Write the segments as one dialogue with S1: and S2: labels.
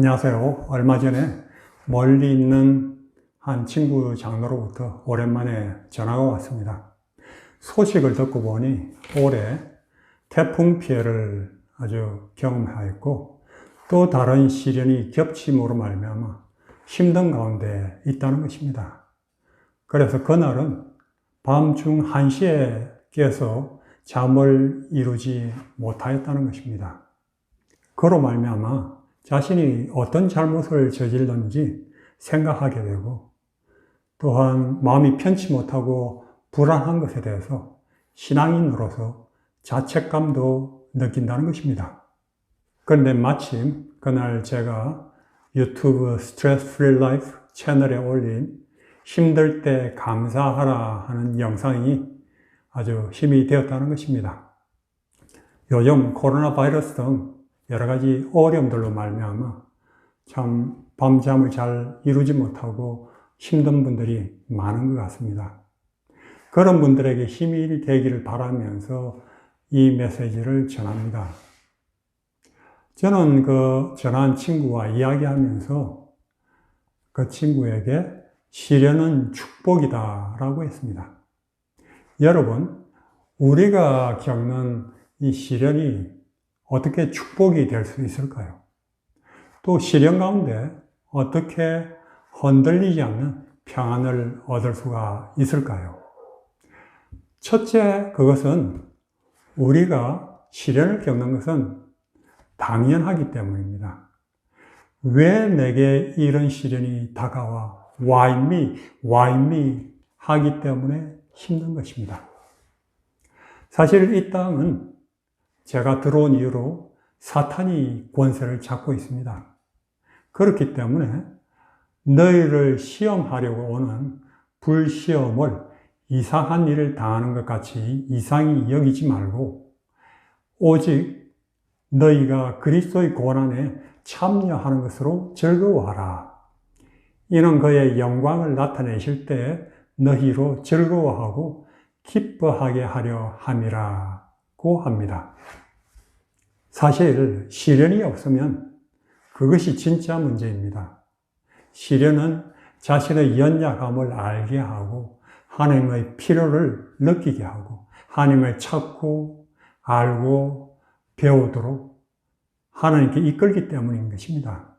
S1: 안녕하세요. 얼마 전에 멀리 있는 한 친구 장로로부터 오랜만에 전화가 왔습니다. 소식을 듣고 보니 올해 태풍 피해를 아주 경험하였고 또 다른 시련이 겹침으로 말미암아 힘든 가운데 있다는 것입니다. 그래서 그날은 밤중 1시에 깨서 잠을 이루지 못하였다는 것입니다. 그로 말미암아 자신이 어떤 잘못을 저질렀는지 생각하게 되고 또한 마음이 편치 못하고 불안한 것에 대해서 신앙인으로서 자책감도 느낀다는 것입니다. 그런데 마침 그날 제가 유튜브 스트레스 프리 라이프 채널에 올린 힘들 때 감사하라 하는 영상이 아주 힘이 되었다는 것입니다. 요즘 코로나 바이러스 등 여러 가지 어려움들로 말미암아 참 밤잠을 잘 이루지 못하고 힘든 분들이 많은 것 같습니다. 그런 분들에게 힘이 되기를 바라면서 이 메시지를 전합니다. 저는 그 전한 친구와 이야기하면서 그 친구에게 시련은 축복이다 라고 했습니다. 여러분, 우리가 겪는 이 시련이 어떻게 축복이 될 수 있을까요? 또 시련 가운데 어떻게 흔들리지 않는 평안을 얻을 수가 있을까요? 첫째, 그것은 우리가 시련을 겪는 것은 당연하기 때문입니다. 왜 내게 이런 시련이 다가와? Why me? Why me? 하기 때문에 힘든 것입니다. 사실 이 땅은 제가 들어온 이후로 사탄이 권세를 잡고 있습니다. 그렇기 때문에 너희를 시험하려고 오는 불시험을 이상한 일을 당하는 것 같이 이상히 여기지 말고 오직 너희가 그리스도의 고난에 참여하는 것으로 즐거워하라. 이는 그의 영광을 나타내실 때 너희로 즐거워하고 기뻐하게 하려 함이라고 합니다. 사실 시련이 없으면 그것이 진짜 문제입니다. 시련은 자신의 연약함을 알게 하고 하나님의 필요를 느끼게 하고 하나님을 찾고 알고 배우도록 하나님께 이끌기 때문인 것입니다.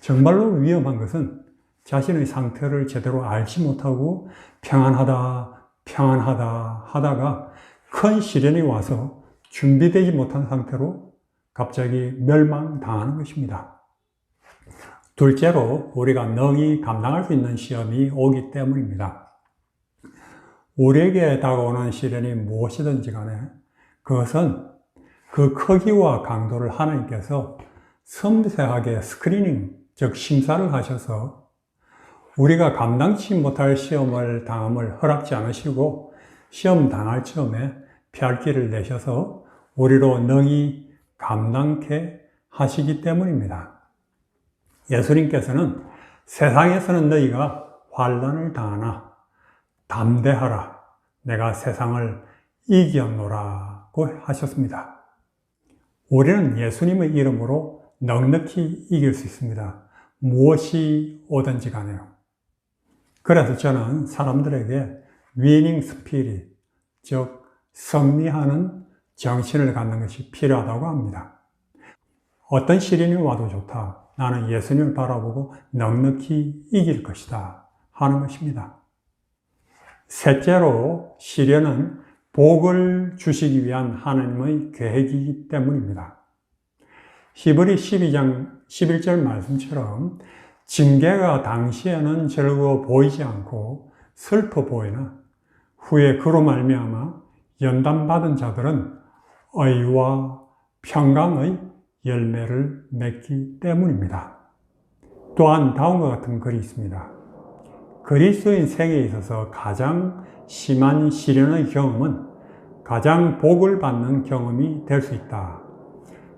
S1: 정말로 위험한 것은 자신의 상태를 제대로 알지 못하고 평안하다, 평안하다 하다가 큰 시련이 와서 준비되지 못한 상태로 갑자기 멸망당하는 것입니다. 둘째로 우리가 능히 감당할 수 있는 시험이 오기 때문입니다. 우리에게 다가오는 시련이 무엇이든지 간에 그것은 그 크기와 강도를 하나님께서 섬세하게 스크리닝, 즉 심사를 하셔서 우리가 감당치 못할 시험을 당함을 허락지 않으시고 시험 당할 즈음에 피할 길을 내셔서 우리로 능히 감당케 하시기 때문입니다. 예수님께서는 세상에서는 너희가 환란을 당하나 담대하라 내가 세상을 이겼노라고 하셨습니다. 우리는 예수님의 이름으로 넉넉히 이길 수 있습니다. 무엇이 오든지 간에요. 그래서 저는 사람들에게 위닝 스피릿, 즉 승리하는 정신을 갖는 것이 필요하다고 합니다. 어떤 시련이 와도 좋다. 나는 예수님을 바라보고 넉넉히 이길 것이다. 하는 것입니다. 셋째로 시련은 복을 주시기 위한 하나님의 계획이기 때문입니다. 히브리 12장 11절 말씀처럼 징계가 당시에는 즐거워 보이지 않고 슬퍼 보이나 후에 그로 말미암아 연단받은 자들은 의와 평강의 열매를 맺기 때문입니다. 또한 다음과 같은 글이 있습니다. 그리스도인 생에 있어서 가장 심한 시련의 경험은 가장 복을 받는 경험이 될 수 있다.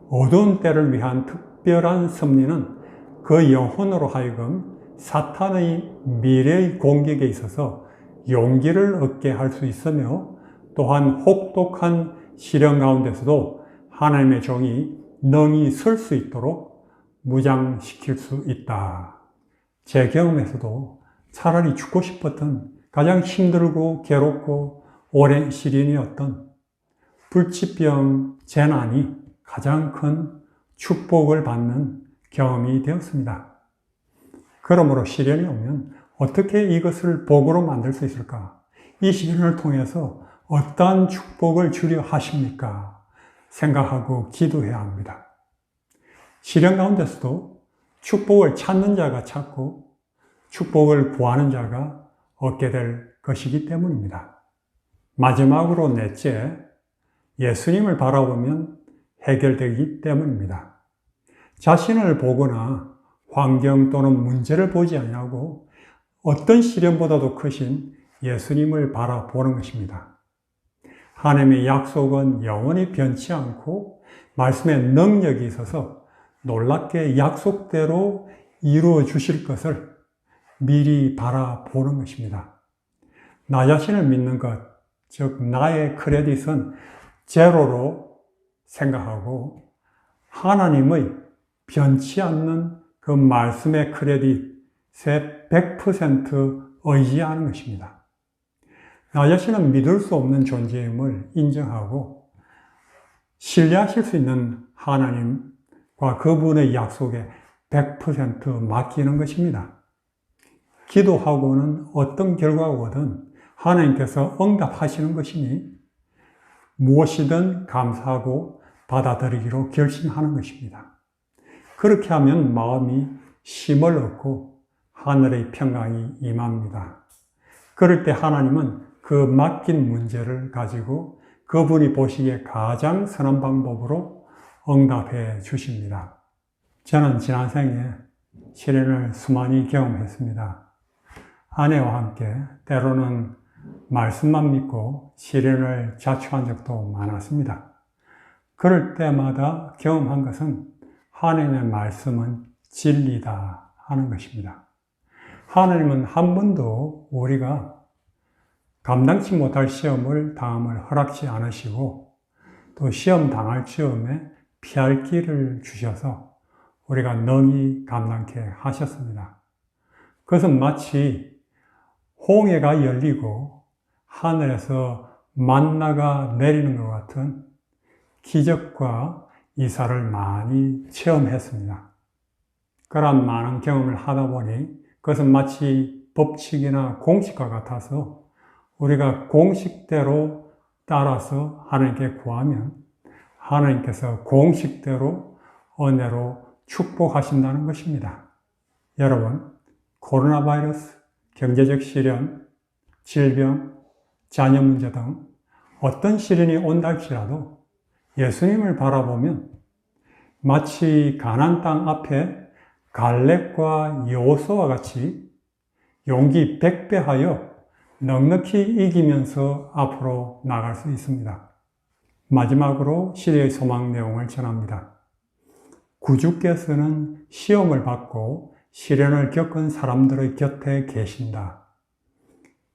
S1: 어두운 때를 위한 특별한 섭리는 그 영혼으로 하여금 사탄의 미래의 공격에 있어서 용기를 얻게 할 수 있으며 또한 혹독한 시련 가운데서도 하나님의 종이 능히 설 수 있도록 무장시킬 수 있다. 제 경험에서도 차라리 죽고 싶었던 가장 힘들고 괴롭고 오랜 시련이었던 불치병 재난이 가장 큰 축복을 받는 경험이 되었습니다. 그러므로 시련이 오면 어떻게 이것을 복으로 만들 수 있을까? 이 시련을 통해서 어떠한 축복을 주려 하십니까? 생각하고 기도해야 합니다. 시련 가운데서도 축복을 찾는 자가 찾고 축복을 구하는 자가 얻게 될 것이기 때문입니다. 마지막으로 넷째, 예수님을 바라보면 해결되기 때문입니다. 자신을 보거나 환경 또는 문제를 보지 아니하고 어떤 시련보다도 크신 예수님을 바라보는 것입니다. 하나님의 약속은 영원히 변치 않고 말씀의 능력이 있어서 놀랍게 약속대로 이루어 주실 것을 미리 바라보는 것입니다. 나 자신을 믿는 것, 즉 나의 크레딧은 제로로 생각하고 하나님의 변치 않는 그 말씀의 크레딧에 100% 의지하는 것입니다. 나 자신은 믿을 수 없는 존재임을 인정하고 신뢰하실 수 있는 하나님과 그분의 약속에 100% 맡기는 것입니다. 기도하고는 어떤 결과가 오든 하나님께서 응답하시는 것이니 무엇이든 감사하고 받아들이기로 결심하는 것입니다. 그렇게 하면 마음이 힘을 얻고 하늘의 평강이 임합니다. 그럴 때 하나님은 그 맡긴 문제를 가지고 그분이 보시기에 가장 선한 방법으로 응답해 주십니다. 저는 지난 생에 시련을 수많이 경험했습니다. 아내와 함께 때로는 말씀만 믿고 시련을 자초한 적도 많았습니다. 그럴 때마다 경험한 것은 하나님의 말씀은 진리다 하는 것입니다. 하나님은 한 번도 우리가 감당치 못할 시험을 당함을 허락지 않으시고 또 시험 당할 즈음에 피할 길을 주셔서 우리가 능히 감당케 하셨습니다. 그것은 마치 홍해가 열리고 하늘에서 만나가 내리는 것 같은 기적과 이사를 많이 체험했습니다. 그러한 많은 경험을 하다 보니 그것은 마치 법칙이나 공식과 같아서 우리가 공식대로 따라서 하나님께 구하면 하나님께서 공식대로 은혜로 축복하신다는 것입니다. 여러분, 코로나 바이러스, 경제적 시련, 질병, 자녀 문제 등 어떤 시련이 온다 할지라도 예수님을 바라보면 마치 가난 땅 앞에 갈렙과 여호수와 같이 용기 백배하여 넉넉히 이기면서 앞으로 나갈 수 있습니다. 마지막으로 시대의 소망 내용을 전합니다. 구주께서는 시험을 받고 시련을 겪은 사람들의 곁에 계신다.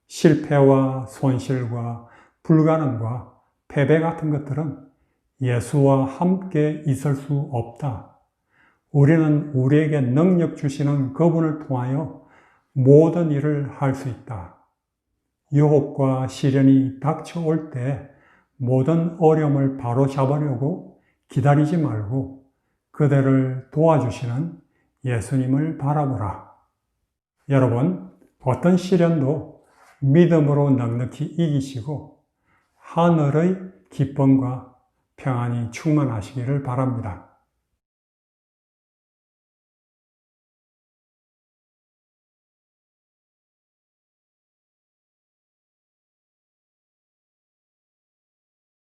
S1: 실패와 손실과 불가능과 패배 같은 것들은 예수와 함께 있을 수 없다. 우리는 우리에게 능력 주시는 그분을 통하여 모든 일을 할 수 있다. 유혹과 시련이 닥쳐올 때 모든 어려움을 바로 잡으려고 기다리지 말고 그대를 도와주시는 예수님을 바라보라. 여러분, 어떤 시련도 믿음으로 넉넉히 이기시고 하늘의 기쁨과 평안이 충만하시기를 바랍니다.